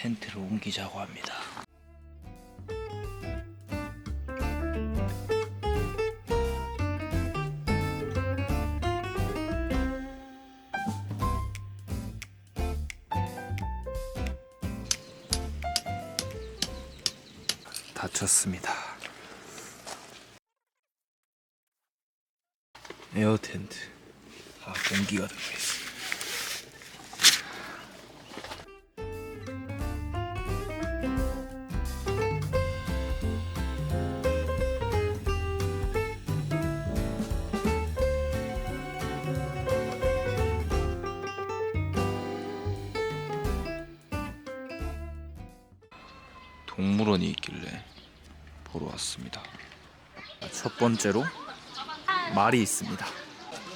텐트를 옮기자고 합니다. 다쳤습니다. 에어 텐트 다 공기가 들어가 있어. 번째로 말이 있습니다.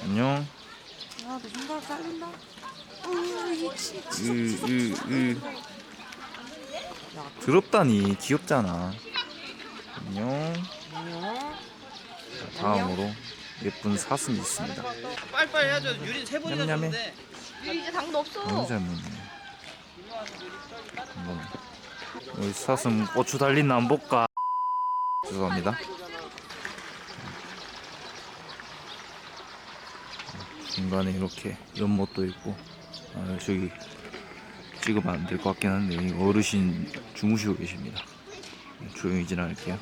안녕. 아, 내 손가락 잘린다. 으, 이 치- 으, 으, 으. 더럽다니 귀엽잖아. 안녕. 안녕. 자, 다음으로 예쁜 사슴이 있습니다. 빨리빨리 해야죠. 유린 세 번이나 냠냠해. 줬는데. 이제 당도 없어. 너무 잘 먹네. 이거는. 여기 사슴 고추 달린 나 한번 볼까? 죄송합니다. 중간에 이렇게 연못도 있고 아, 저기 찍으면 안 될 것 같긴 한데 여기 어르신 주무시고 계십니다. 조용히 지나갈게요.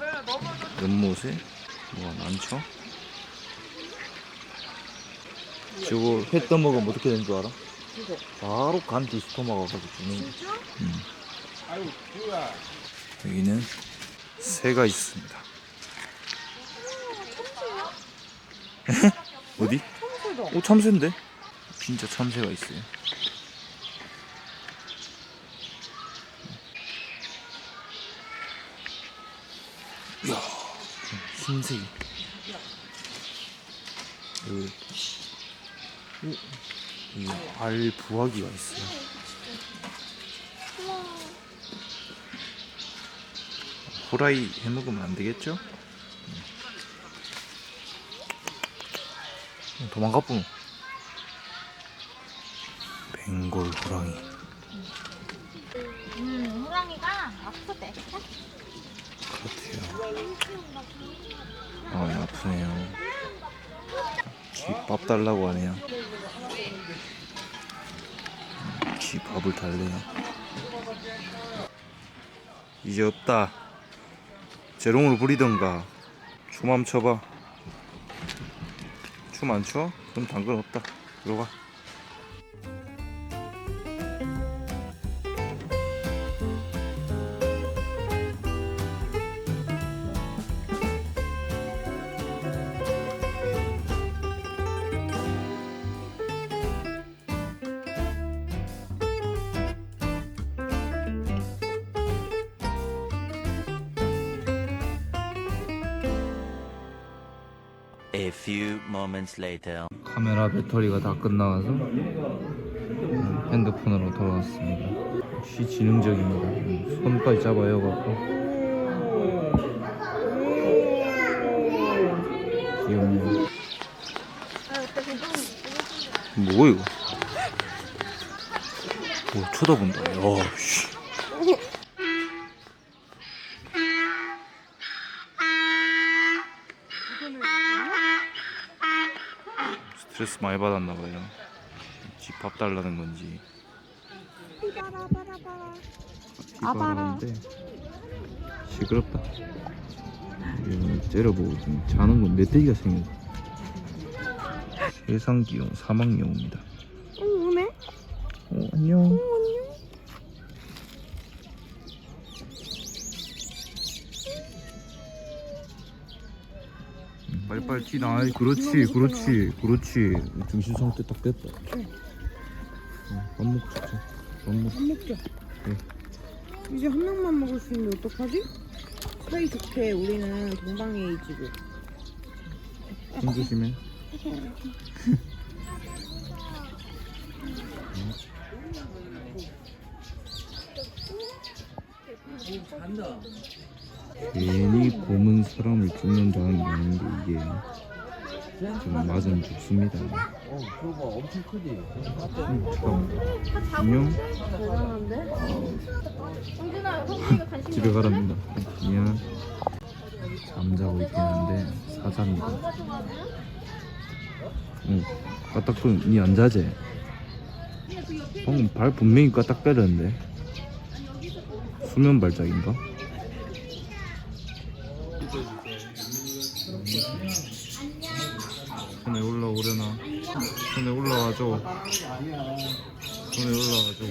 연못에 뭐가 많죠? 저거 회 떠먹으면 어떻게 되는 줄 알아? 바로 간 디 스토마가 가지고 주는 거. 진짜? 여기는 새가 있습니다. 어디? 청소도. 오 참새인데? 진짜 참새가 있어요. 이야, 흰색이. 여기, 오, 이 알 부화기가 있어요. 호라이 해 먹으면 안 되겠죠? 도망가 뿌. 벵골 호랑이. 음, 호랑이가 아프대. 그렇대요. 아, 아프네요. 쥐밥 달라고 하네요. 음, 쥐 밥을 달래요. 이제 없다. 재롱을 부리던가. 춤 한번 춰 봐. 춤안 춰? 그럼 당근 없다. 들어가. Few moments later. 카메라 배터리가 다 끝나가서 음, 핸드폰으로 돌아왔습니다. 역시 지능적입니다. 음, 손까지 잡아요 갖고 귀엽네요. 뭐야 이거? 뭐 쳐다본다. 야, 씨. 스트레스 많이 받았나 봐요. 집밥 달라는 건지. 이바라는데 시끄럽다. 째려보고 지금 자는 건 멧돼지가 생겼어. 세상 기용 사막 여우입니다. 어, 오네? 어, 안녕. 뛰나. 아이, 그렇지, 그렇지, 그렇지. 중심 상태 딱 됐다. 응, 밥 먹자. 자. 밥 먹자. 밥 먹자. 이제 한 명만 먹을 수 있는데 어떡하지? 사이 좋게 우리는 동방예의지고. 손 조심해. 괜히 곰은 사람을 죽는다는 게 이게 좀 맞으면 죽습니다. 어, 그거 봐. 엄청 크지? 음, 참. 안녕. 대단한데? 집에 가랍니다. 안녕. 잠자고 있긴 한데 사자입니다. 응. 까딱거리 니안 자지? 방금 발 분명히 까딱거렸는데 수면 발작인가? 손에 올라 오려나? 손에 올라와줘. 손에 올라와줘.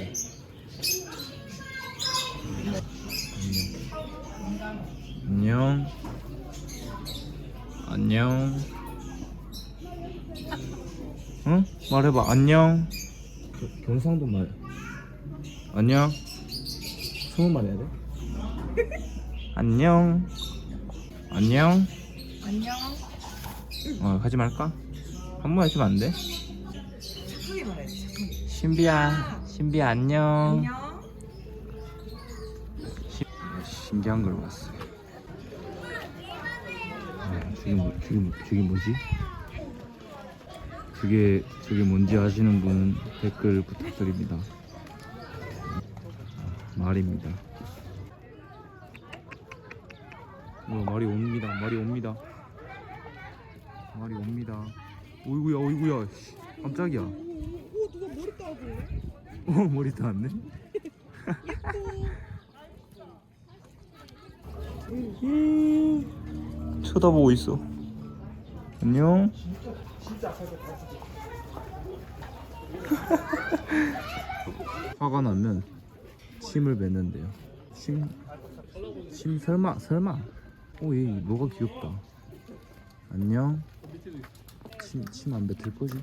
안녕. 안녕. 응? 말해봐. 안녕. 겨- 경상도 말. 안녕. 스무 말 해야 돼? 안녕. 안녕. 안녕. 어, 하지 말까? 한번 하시면 안 돼? 신비야. 신비야, 안녕. 안녕. 시- 신기한 걸 봤어요. 아, 저게, 뭐, 저게, 뭐- 저게 뭐지? 저게, 저게 뭔지 아시는 분 댓글 부탁드립니다. 아, 말입니다. 어, 말이 옵니다. 말이 옵니다. 말이 옵니다. 어이구야, 어이구야. 씨, 깜짝이야. 오, 오 누가 머리 따줄래? 어, 머리 닿았네. 음, 쳐다보고 있어. 안녕. 화가 나면 침을 뱉는데요. 침, 침 설마 설마. 오, 얘 뭐가 귀엽다. 안녕. 침침안 뱉을 거지?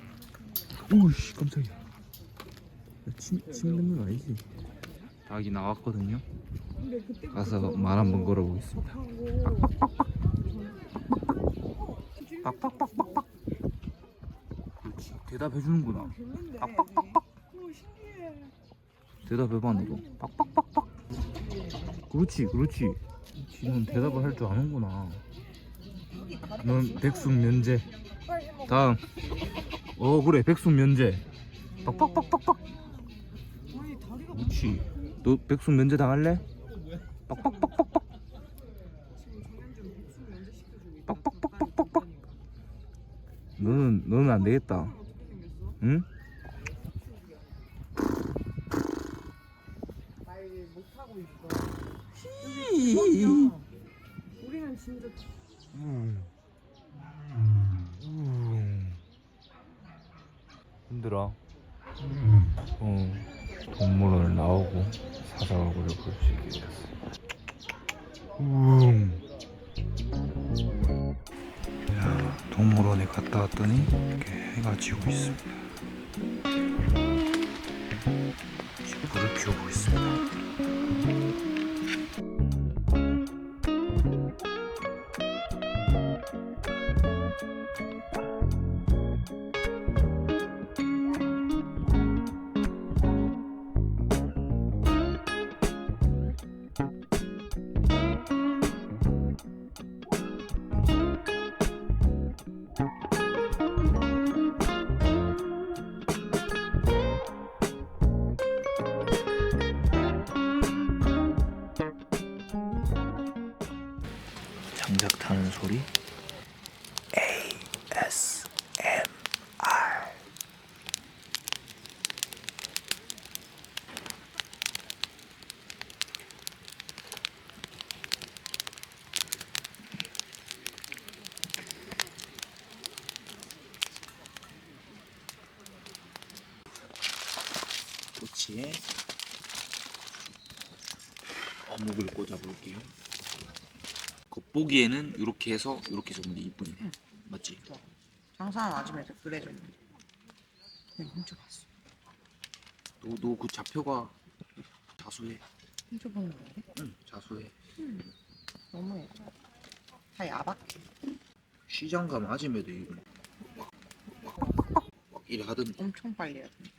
오씨 깜짝이야. 침, 침 뱉는 거 아니지? 닭이 나왔거든요. 가서 말 한번 걸어보겠습니다. 빡빡빡빡빡. 그렇지. 대답해 주는구나. 빡빡빡빡. 대답해봐 너도. 빡빡빡빡. 그렇지, 그렇지. 지금 대답을 할 줄 아는구나. 넌 백숙 면제. 다음. 어 그래 백숙 면제. 빡빡빡빡빡. 그렇지. 너 백숙 면제 당할래? 빡빡빡빡빡. 빡빡빡빡빡빡. 너는 너는 안 되겠다. 응? 말 못하고 있어. 우리는 진짜 힘들어. 어, 동물원을 나오고 사자화구를 볼수 있게 됐어. 야, 동물원에 갔다 왔더니 이렇게 해가 지고 있습니다. 지금 불을 피우고 있습니다. 토치에 어묵을 꽂아 볼게요. 겉보기에는 이렇게 해서 이렇게 줬는데 이쁘네. 맞지? 장사한 아줌마에서 그래 줬는데. 그냥 훔쳐봤어. 너너 그 좌표가 자수해. 훔쳐보는 건데? 응, 자수해. 너무해. 다 야박해. 시장 가면 아줌마도 이거 막, 막, 막, 막, 막 이래 하던데. 엄청 빨리 해야 돼.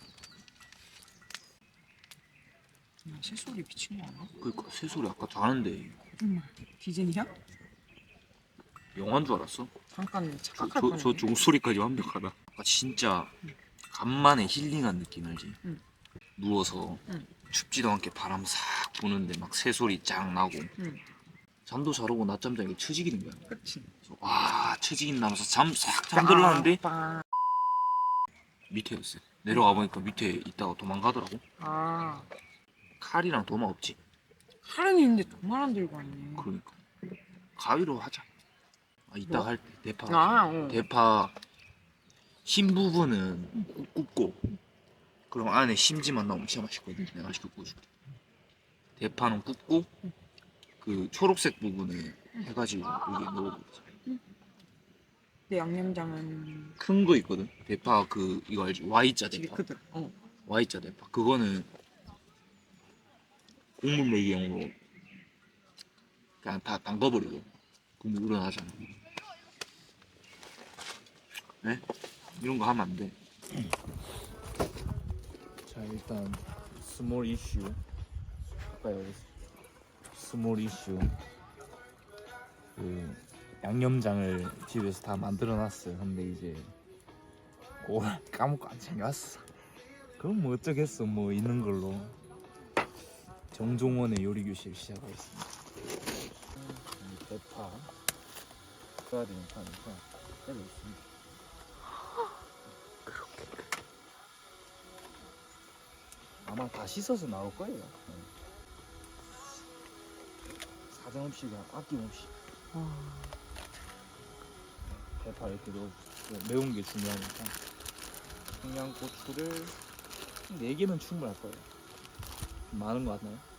새소리 미친 거 아니야? 그니까 새소리 아까 자는데 정말 디즈니야? 영화인 줄 알았어 잠깐 저, 착각할 저, 뻔했네. 저 종소리까지 완벽하다 아까 진짜 간만에 힐링한 느낌 알지? 응. 누워서 응. 춥지도 않게 바람 싹 부는데 막 새소리 쫙 나고 응, 잠도 잘 오고 낮잠 자기 처지기는 거야. 그래서 와 처지긴 나면서 잠 싹 잠들었는데 빠- 밑에였어요 내려가 보니까 밑에 있다가 도망가더라고 아, 칼이랑 도마 없지? 칼은 있는데 도말 안 들고 왔네. 그러니까. 가위로 하자. 아, 이따 뭐? 할때 대파 아, 어. 대파 흰 부분은 굽- 굽고 그럼 안에 심지만 나오면 진짜 맛있거든. 내가 시켜 구워줄게. 대파는 굽고 그 초록색 부분을 해가지고 여기 넣어보자. 내 양념장은 큰 거 있거든? 대파 그 이거 알지? Y자 되게 대파. 크더라. 어. Y자 대파. 그거는 국물 먹이용으로 그냥 다 담가버리고. 국물 우러나잖아. 네? 이런 거 하면 안돼. 자 일단 스몰 이슈 아까 여기 스몰 이슈 그 양념장을 집에서 다 만들어 놨어요. 근데 이제 그걸 까먹고 안 챙겨왔어. 그럼 뭐 어쩌겠어. 뭐 있는 걸로 정종원의 요리 교실 시작하겠습니다. 이 대파. 써야 되니까 하니까 때려 있습니다. 아마 다 씻어서 나올 거예요. 네. 사정없이 그냥 아낌없이. 대파 이렇게 넣어주세요 매운 게 중요하니까. 청양고추를 4개면 충분할 거예요. 좀 많은 거 같나요?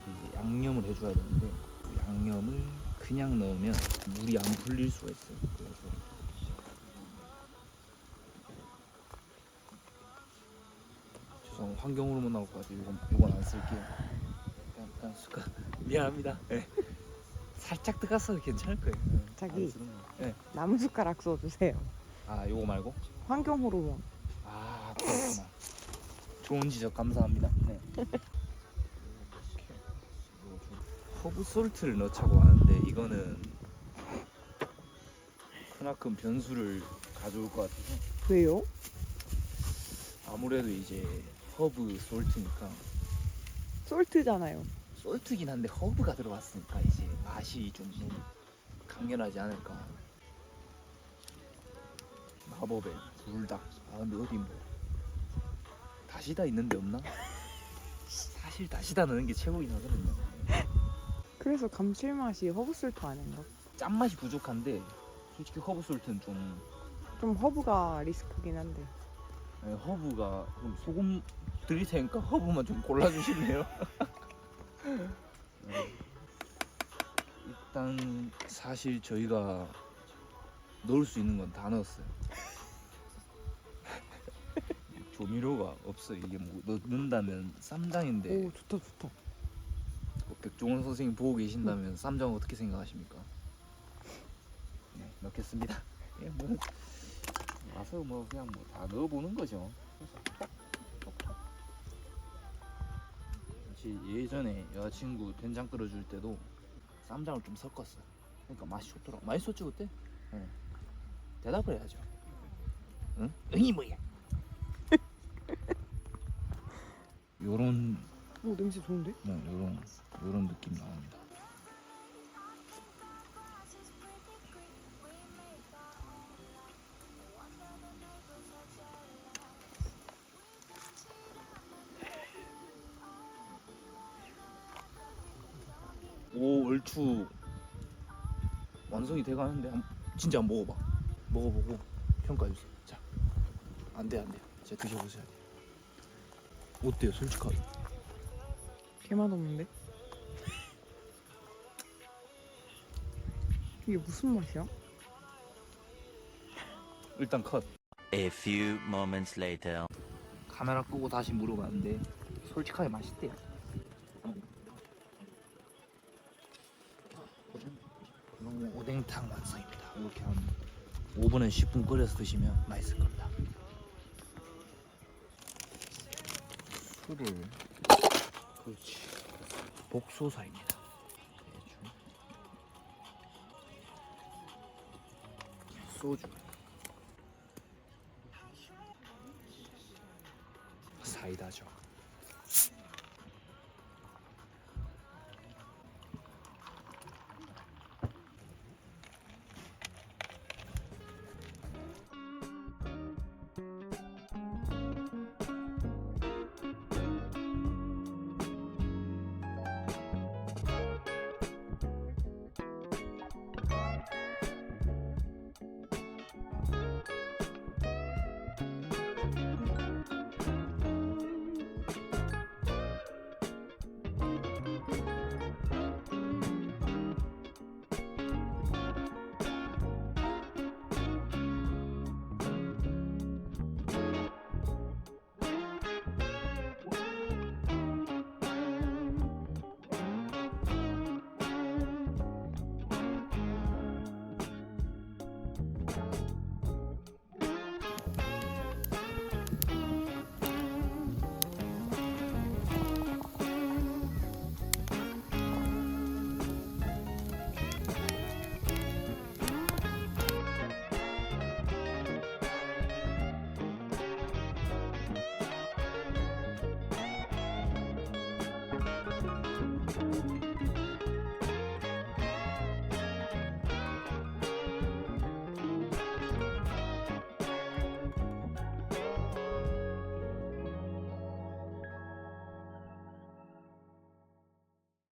이제 양념을 해줘야 되는데 그 양념을 그냥 넣으면 물이 안 불릴 수가 있어요 그래서 죄송 환경으로 못 나올 것 같아요. 이건 이건 안 쓸게요. 그냥 숟가 미안합니다. 네. 살짝 뜨가서 괜찮을 거예요. 네, 자기. 안 쓰는 거. 네. 나무 숟가락 써주세요. 아 요거 말고? 환경 호르몬. 아 그렇구나. 좋은 지적 감사합니다. 네. 넣어주고. 허브 솔트를 넣자고 하는데 이거는 크나큰 변수를 가져올 것 같아서 왜요? 아무래도 이제 허브 솔트니까 솔트잖아요. 솔트긴 한데 허브가 들어갔으니까 이제 맛이 좀 강렬하지 않을까 마법의 불닭 아 근데 어디 뭐 다시다 있는데 없나? 사실 다시다 넣는 게 최고긴 하거든요 그래서 감칠맛이 허브 솔트 아닌가? 짠맛이 부족한데 솔직히 허브 솔트는 좀 좀 허브가 리스크긴 한데. 네, 허브가 그럼 소금 드릴 테니까 허브만 좀 골라주실래요? 네. 일단 사실 저희가 넣을 수 있는 건 다 넣었어요. 조미료가 없어요. 이게 뭐 넣는다면 쌈장인데 오 좋다 좋다. 뭐 백종원 선생님 보고 계신다면 쌈장 어떻게 생각하십니까? 네, 넣겠습니다. 예, 뭐 와서 뭐 그냥 뭐 다 넣어보는 거죠. 혹시 예전에 여자친구 된장 끓여줄 때도 쌈장을 좀 섞었어요. 그러니까 맛이 좋더라고. 맛있었지 그때? 네. 대답을 해야죠. 응? 응이 뭐야? 요런 오 냄새 좋은데? 네, 요런 요런 느낌 나옵니다. 오 얼추 완성이 돼가는데 한- 진짜 한번 먹어봐. 먹어보고 평가해 주세요. 자, 안돼 안돼. 자 드셔보세요. 어때요, 솔직하게? 개맛 없는데? 이게 무슨 맛이야? 일단 컷. A few moments later. 카메라 끄고 다시 물어봤는데 솔직하게 맛있대요. 오뎅탕 완성입니다. 이렇게 한 5분에서 10분 끓여서 드시면 맛있을 겁니다. 술을 그렇지 복소사입니다. 대충. 소주